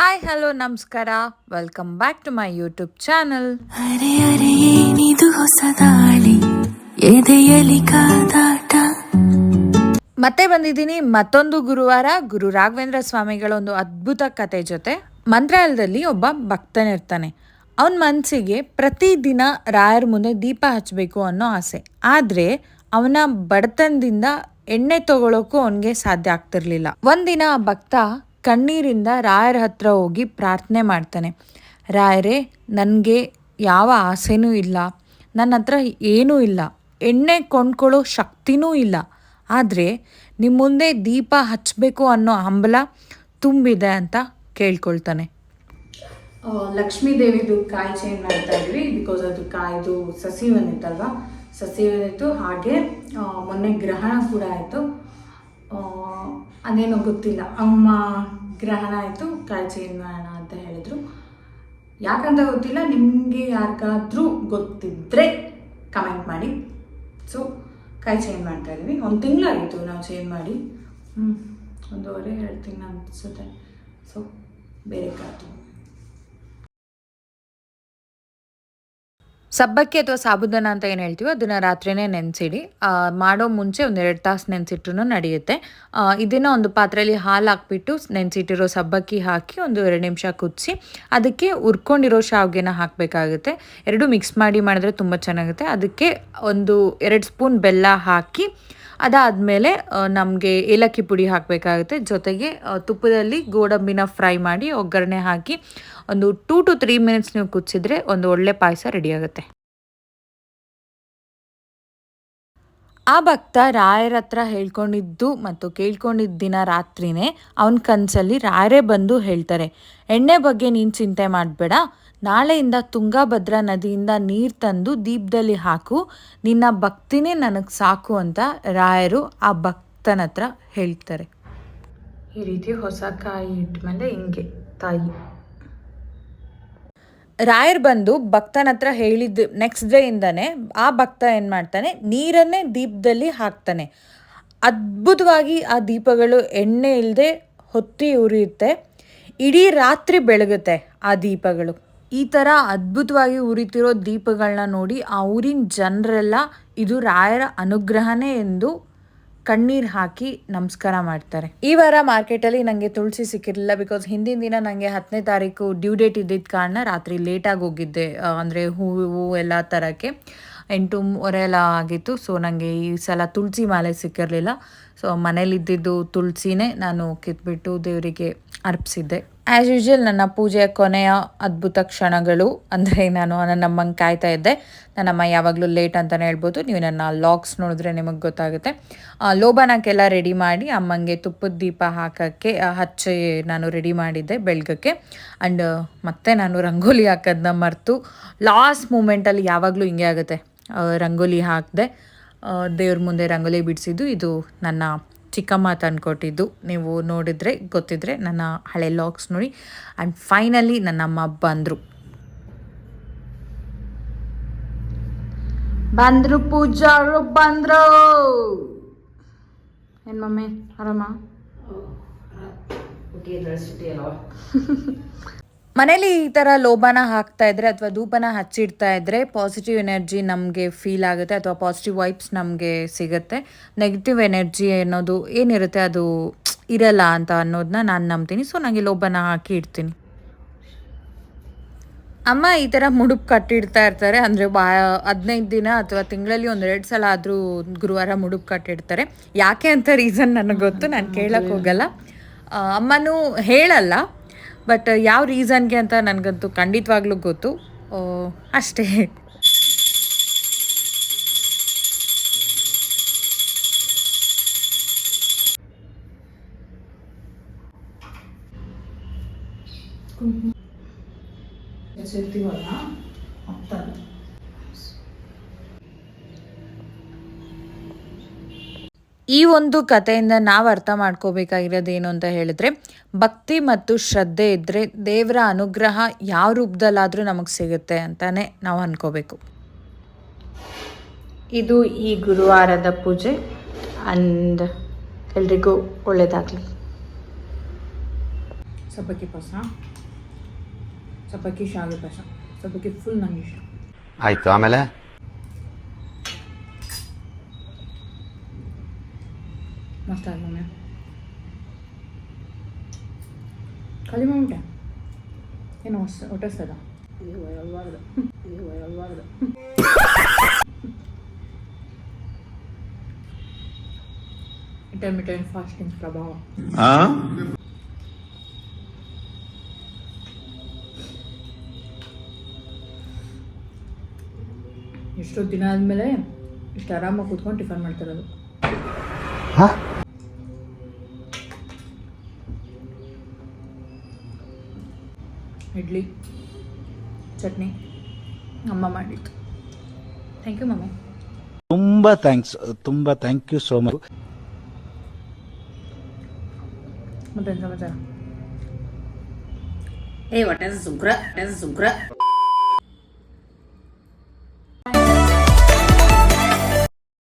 Hi hello ನಮಸ್ಕಾರ. Welcome back to my YouTube channel ಅರೆ ಅರೆ ಏನಿದು ಹೊಸ ದಾಳಿ? ಎದೆಯಲಿ ಕಾದಾಟ. ಮತ್ತೆ ಬಂದಿದ್ದೀನಿ ಮತ್ತೊಂದು ಗುರುವಾರ ಗುರು ರಾಘವೇಂದ್ರ ಸ್ವಾಮಿಗಳ ಒಂದು ಅದ್ಭುತ ಕತೆ ಜೊತೆ. ಮಂತ್ರಾಲಯದಲ್ಲಿ ಒಬ್ಬ ಭಕ್ತನಿರ್ತಾನೆ ಅವನ ಮನಸ್ಸಿಗೆ ಪ್ರತಿದಿನ ರಾಯರ ಮುಂದೆ ದೀಪ ಹಚ್ಚಬೇಕು ಅನ್ನೋ ಆಸೆ. ಆದರೆ ಅವನ ಬಡತನದಿಂದ ಎಣ್ಣೆ ತಗೊಳ್ಳೋಕ್ಕೂ ಅವನಿಗೆ ಸಾಧ್ಯ ಆಗ್ತಿರ್ಲಿಲ್ಲ. ಒಂದಿನ ಆ ಭಕ್ತ ಕಣ್ಣೀರಿಂದ ರಾಯರ ಹತ್ರ ಹೋಗಿ ಪ್ರಾರ್ಥನೆ ಮಾಡ್ತಾನೆ. ರಾಯರೇ, ನನಗೆ ಯಾವ ಆಸೆನೂ ಇಲ್ಲ. ನನ್ನ ಹತ್ರ ಏನೂ ಇಲ್ಲ. ಎಣ್ಣೆ ಕೊಂಡ್ಕೊಳ್ಳೋ ಶಕ್ತಿನೂ ಇಲ್ಲ. ಆದರೆ ನಿಮ್ಮ ಮುಂದೆ ದೀಪ ಹಚ್ಚಬೇಕು ಅನ್ನೋ ಹಂಬಲ ತುಂಬಿದೆ ಅಂತ ಕೇಳ್ಕೊಳ್ತಾನೆ. ಲಕ್ಷ್ಮೀ ದೇವಿದು ಕಾಯಿ ಚೇಂಜ್ ಮಾಡ್ತಾ ಇದ್ವಿ. ಬಿಕಾಸ್ ಅದು ಕಾಯ್ದು ಸಸಿ ಬಂದಿತ್ತಲ್ವ? ಸಸಿ ಬಂದಿತ್ತು. ಹಾಗೆ ಮೊನ್ನೆ ಗ್ರಹಣ ಕೂಡ ಆಯಿತು. ಅದೇನೋ ಗೊತ್ತಿಲ್ಲ. ಅಮ್ಮ ಗ್ರಹಣ ಆಯಿತು ಚೇಂಜ್ ಮಾಡೋಣ ಅಂತ ಹೇಳಿದ್ರು. ಯಾಕಂತ ಗೊತ್ತಿಲ್ಲ, ನಿಮಗೆ ಯಾರಿಗಾದ್ರೂ ಗೊತ್ತಿದ್ದರೆ ಕಮೆಂಟ್ ಮಾಡಿ. ಸೊ ಕೈ ಚೇಂಜ್ ಮಾಡ್ತಾ ಇದ್ದೀವಿ ಒಂದು ತಿಂಗಳಾಗಿತ್ತು ನಾವು ಚೇಂಜ್ ಮಾಡಿ. ಹ್ಞೂ ಒಂದೂವರೆ, ಎರಡು ತಿಂಗಳು ಅನಿಸುತ್ತೆ. ಸೊ ಬೇರೆ ಕಾಯ್ತು ಸಬ್ಬಕ್ಕಿ ಅಥವಾ ಸಾಬುದಾನ ಅಂತ ಏನು ಹೇಳ್ತೀವೋ ಅದನ್ನು ರಾತ್ರಿನೇ ನೆನೆಸಿಡಿ. ಮಾಡೋ ಮುಂಚೆ ಒಂದು ಎರಡು ತಾಸು ನೆನೆಸಿಟ್ರು ನಡೆಯುತ್ತೆ. ಇದನ್ನು ಒಂದು ಪಾತ್ರೆಯಲ್ಲಿ ಹಾಲು ಹಾಕ್ಬಿಟ್ಟು ನೆನೆಸಿಟ್ಟಿರೋ ಸಬ್ಬಕ್ಕಿ ಹಾಕಿ ಒಂದು ಎರಡು ನಿಮಿಷ ಕುದಿಸಿ, ಅದಕ್ಕೆ ಹುರ್ಕೊಂಡಿರೋ ಶಾವಿಗೆನ ಹಾಕಬೇಕಾಗುತ್ತೆ. ಎರಡು ಮಿಕ್ಸ್ ಮಾಡಿ ಮಾಡಿದ್ರೆ ತುಂಬ ಚೆನ್ನಾಗುತ್ತೆ. ಅದಕ್ಕೆ ಒಂದು ಎರಡು ಸ್ಪೂನ್ ಬೆಲ್ಲ ಹಾಕಿ ಅದಾದಮೇಲೆ ನಮಗೆ ಏಲಕ್ಕಿ ಪುಡಿ ಹಾಕಬೇಕಾಗುತ್ತೆ. ಜೊತೆಗೆ ತುಪ್ಪದಲ್ಲಿ ಗೋಡಂಬಿನ ಫ್ರೈ ಮಾಡಿ ಒಗ್ಗರಣೆ ಹಾಕಿ, ಒಂದು ಟೂ ಟು ತ್ರೀ ಮಿನಿಟ್ಸ್ ನೀವು ಕುದಿಸಿದ್ರೆ ಒಂದು ಒಳ್ಳೆ ಪಾಯಸ ರೆಡಿ ಆಗುತ್ತೆ ಆ ಭಕ್ತ ರಾಯರ ಹತ್ರ ಹೇಳ್ಕೊಂಡಿದ್ದು ಮತ್ತು ಕೇಳ್ಕೊಂಡಿದ್ದ ದಿನ ರಾತ್ರಿನೇ ಅವನ ಕನಸಲ್ಲಿ ರಾಯರೇ ಬಂದು ಹೇಳ್ತಾರೆ, ಎಣ್ಣೆ ಬಗ್ಗೆ ನೀನು ಚಿಂತೆ ಮಾಡಬೇಡ. ನಾಳೆಯಿಂದ ತುಂಗಭದ್ರಾ ನದಿಯಿಂದ ನೀರು ತಂದು ದೀಪದಲ್ಲಿ ಹಾಕು. ನಿನ್ನ ಭಕ್ತಿನೇ ನನಗೆ ಸಾಕು ಅಂತ ರಾಯರು ಆ ಭಕ್ತನ ಹತ್ರ ಹೇಳ್ತಾರೆ. ಈ ರೀತಿ ಹೊಸ ಕಾಯಿ ಇಟ್ಮೇಲೆ ಹಿಂಗೆ ತಾಯಿ. ರಾಯರ್ ಬಂದು ಭಕ್ತನ ಹತ್ರ ಹೇಳಿದ್ದು ನೆಕ್ಸ್ಟ್ ಡೇಯಿಂದನೇ ಆ ಭಕ್ತ ಏನು ಮಾಡ್ತಾನೆ ನೀರನ್ನೇ ದೀಪದಲ್ಲಿ ಹಾಕ್ತಾನೆ. ಅದ್ಭುತವಾಗಿ ಆ ದೀಪಗಳು ಎಣ್ಣೆ ಇಲ್ಲದೆ ಹೊತ್ತಿ ಉರಿಯುತ್ತೆ. ಇಡೀ ರಾತ್ರಿ ಬೆಳಗುತ್ತೆ ಆ ದೀಪಗಳು. ಈ ಥರ ಅದ್ಭುತವಾಗಿ ಉರಿತಿರೋ ದೀಪಗಳನ್ನ ನೋಡಿ ಆ ಊರಿನ ಜನರೆಲ್ಲ ಇದು ರಾಯರ ಅನುಗ್ರಹನೇ ಎಂದು ಕಣ್ಣೀರು ಹಾಕಿ ನಮಸ್ಕಾರ ಮಾಡ್ತಾರೆ. ಈ ವಾರ ಮಾರ್ಕೆಟಲ್ಲಿ ನನಗೆ ತುಳಸಿ ಸಿಕ್ಕಿರಲಿಲ್ಲ ಬಿಕಾಸ್ ಹಿಂದಿನ ದಿನ ನನಗೆ ಹತ್ತನೇ ತಾರೀಕು ಡ್ಯೂ ಡೇಟ್ ಇದ್ದಿದ್ದ ಕಾರಣ ರಾತ್ರಿ ಲೇಟಾಗಿ ಹೋಗಿದ್ದೆ. ಅಂದರೆ ಹೂವು ಎಲ್ಲ ತರೋಕ್ಕೆ. ಎಂಟೂವರೆ ಎಲ್ಲ ಆಗಿತ್ತು. ಸೊ ನನಗೆ ಈ ಸಲ ತುಳಸಿ ಮಾಲೆ ಸಿಕ್ಕಿರಲಿಲ್ಲ. ಸೊ ಮನೇಲಿದ್ದಿದ್ದು ತುಳಸಿನೇ ನಾನು ಕಿತ್ಬಿಟ್ಟು ದೇವರಿಗೆ ಅರ್ಪಿಸಿದ್ದೆ. ಆ್ಯಸ್ ಯೂಶ್ವಲ್ ನನ್ನ ಪೂಜೆಯ ಕೊನೆಯ ಅದ್ಭುತ ಕ್ಷಣಗಳು, ಅಂದರೆ ನಾನು ನನ್ನಮ್ಮಂಗೆ ಕಾಯ್ತಾ ಇದ್ದೆ. ನನ್ನಮ್ಮ ಯಾವಾಗಲೂ ಲೇಟ್ ಅಂತಲೇ ಹೇಳ್ಬೋದು. ನೀವು ನನ್ನ ಲಾಗ್ಸ್ ನೋಡಿದ್ರೆ ನಿಮಗೆ ಗೊತ್ತಾಗುತ್ತೆ. ಲೋಬಾನಕ್ಕೆಲ್ಲ ರೆಡಿ ಮಾಡಿ ಅಮ್ಮಂಗೆ ತುಪ್ಪದ ದೀಪ ಹಾಕೋಕ್ಕೆ ಹಚ್ಚಿ ನಾನು ರೆಡಿ ಮಾಡಿದ್ದೆ ಬೆಳಗಕ್ಕೆ. ಆ್ಯಂಡ್ ಮತ್ತೆ ನಾನು ರಂಗೋಲಿ ಹಾಕೋದನ್ನ ಮರೆತು ಲಾಸ್ಟ್ ಮೂಮೆಂಟಲ್ಲಿ ಯಾವಾಗಲೂ ಹಿಂಗೆ ಆಗುತ್ತೆ. ರಂಗೋಲಿ ಹಾಕಿದೆ ದೇವ್ರ ಮುಂದೆ ರಂಗೋಲಿ ಬಿಡಿಸಿದ್ದು ಇದು ನನ್ನ ಚಿಕ್ಕಮ್ಮ ತಂದ್ಕೊಟ್ಟಿದ್ದು. ನೀವು ನೋಡಿದರೆ ಗೊತ್ತಿದ್ರೆ ನನ್ನ ಹಳೆ ಲಾಗ್ಸ್ ನೋಡಿ. ಆ್ಯಂಡ್ ಫೈನಲಿ ನನ್ನಮ್ಮ ಬಂದರು. ಬಂದ್ರು ಪೂಜಾರು ಬಂದರು. ಏನು ಮಮ್ಮಿ ಆರಾಮ? ಮನೇಲಿ ಈ ಥರ ಲೋಭನ ಹಾಕ್ತಾ ಇದ್ರೆ ಅಥವಾ ಧೂಪನ ಹಚ್ಚಿಡ್ತಾ ಇದ್ರೆ ಪಾಸಿಟಿವ್ ಎನರ್ಜಿ ನಮಗೆ ಫೀಲ್ ಆಗುತ್ತೆ ಅಥವಾ ಪಾಸಿಟಿವ್ ವೈಬ್ಸ್ ನಮಗೆ ಸಿಗುತ್ತೆ. ನೆಗೆಟಿವ್ ಎನರ್ಜಿ ಅನ್ನೋದು ಏನಿರುತ್ತೆ ಅದು ಇರಲ್ಲ ಅಂತ ಅನ್ನೋದನ್ನ ನಾನು ನಂಬ್ತೀನಿ. ಸೊ ನನಗೆ ಲೋಭನ ಹಾಕಿ ಇಡ್ತೀನಿ. ಅಮ್ಮ ಈ ಥರ ಮುಡುಪು ಕಟ್ಟಿಡ್ತಾ ಇರ್ತಾರೆ. ಅಂದರೆ ಬಾ, ಹದಿನೈದು ದಿನ ಅಥವಾ ತಿಂಗಳಲ್ಲಿ ಒಂದು ಎರಡು ಸಲ ಆದರೂ ಗುರುವಾರ ಮುಡುಪು ಕಟ್ಟಿಡ್ತಾರೆ. ಯಾಕೆ ಅಂತ ರೀಸನ್ ನನಗೆ ಗೊತ್ತು. ನಾನು ಕೇಳಕ್ಕೆ ಹೋಗಲ್ಲ. ಅಮ್ಮನೂ ಹೇಳಲ್ಲ. ಬಟ್ ಯಾವ ರೀಸನ್ಗೆ ಅಂತ ನನಗಂತೂ ಖಂಡಿತವಾಗ್ಲೂ ಗೊತ್ತು. ಅಷ್ಟೇ. ಎಸಿರ್ತೀವಲ್ಲ ಈ ಒಂದು ಕಥೆಯಿಂದ ನಾವು ಅರ್ಥ ಮಾಡ್ಕೋಬೇಕಾಗಿರೋದು ಏನು ಅಂತ ಹೇಳಿದ್ರೆ ಭಕ್ತಿ ಮತ್ತು ಶ್ರದ್ಧೆ ಇದ್ದರೆ ದೇವರ ಅನುಗ್ರಹ ಯಾವ ರೂಪದಲ್ಲಾದರೂ ನಮಗೆ ಸಿಗುತ್ತೆ ಅಂತಾನೆ ನಾವು ಅನ್ಕೋಬೇಕು. ಇದು ಈ ಗುರುವಾರದ ಪೂಜೆ ಅಂಡ್ ಎಲ್ರಿಗೂ ಒಳ್ಳೇದಾಗಲಿ. ಸೊ ಸಬ್ಬಕ್ಕಿ ಪಾಸ ಸಬ್ಬಕ್ಕಿ ಶಾವಿಗೆ ಪಾಸ ಸಬ್ಬಕ್ಕಿ ಫುಲ್ ನಂಗೆ ಇಷ್ಟ. ಆಯ್ತು ಆಮೇಲೆ? ಮಸ್ತ್ ಆಯ್ತು ಮಮ್ಮಿ ಖಾಲಿ ಮಾಡ್ಬಿಟ್ಟೆ ಏನು ಹೊಸ ಹೊಟ್ಟಸ್ತದ ಇಂಟರ್ಮಿಟೆಂಟ್ ಫಾಸ್ಟಿಂಗ್ ಪ್ರಭಾವ ಎಷ್ಟೋ ದಿನ ಆದಮೇಲೆ ಇಷ್ಟು ಆರಾಮಾಗಿ ಕೂತ್ಕೊಂಡು ಟಿಫನ್ ಮಾಡ್ತಿರೋದು ಇಡ್ಲಿ ಚಟ್ನಿ ಅಮ್ಮ ಮಾಡಿತ್ತು ಥ್ಯಾಂಕ್ ಯು ಮಮ್ಮಿ. ತುಂಬಾ ಥ್ಯಾಂಕ್ಸ್ ತುಂಬಾ ಥ್ಯಾಂಕ್ ಯು ಸೋ ಮಚ್ ಮತ್ತೇನು ಸಮಾಚಾರ? ಏ ಹೊಟ್ಟೆ ಸುಗ್ರ ಹೊಟ್ಟೆ ಸುಗ್ರ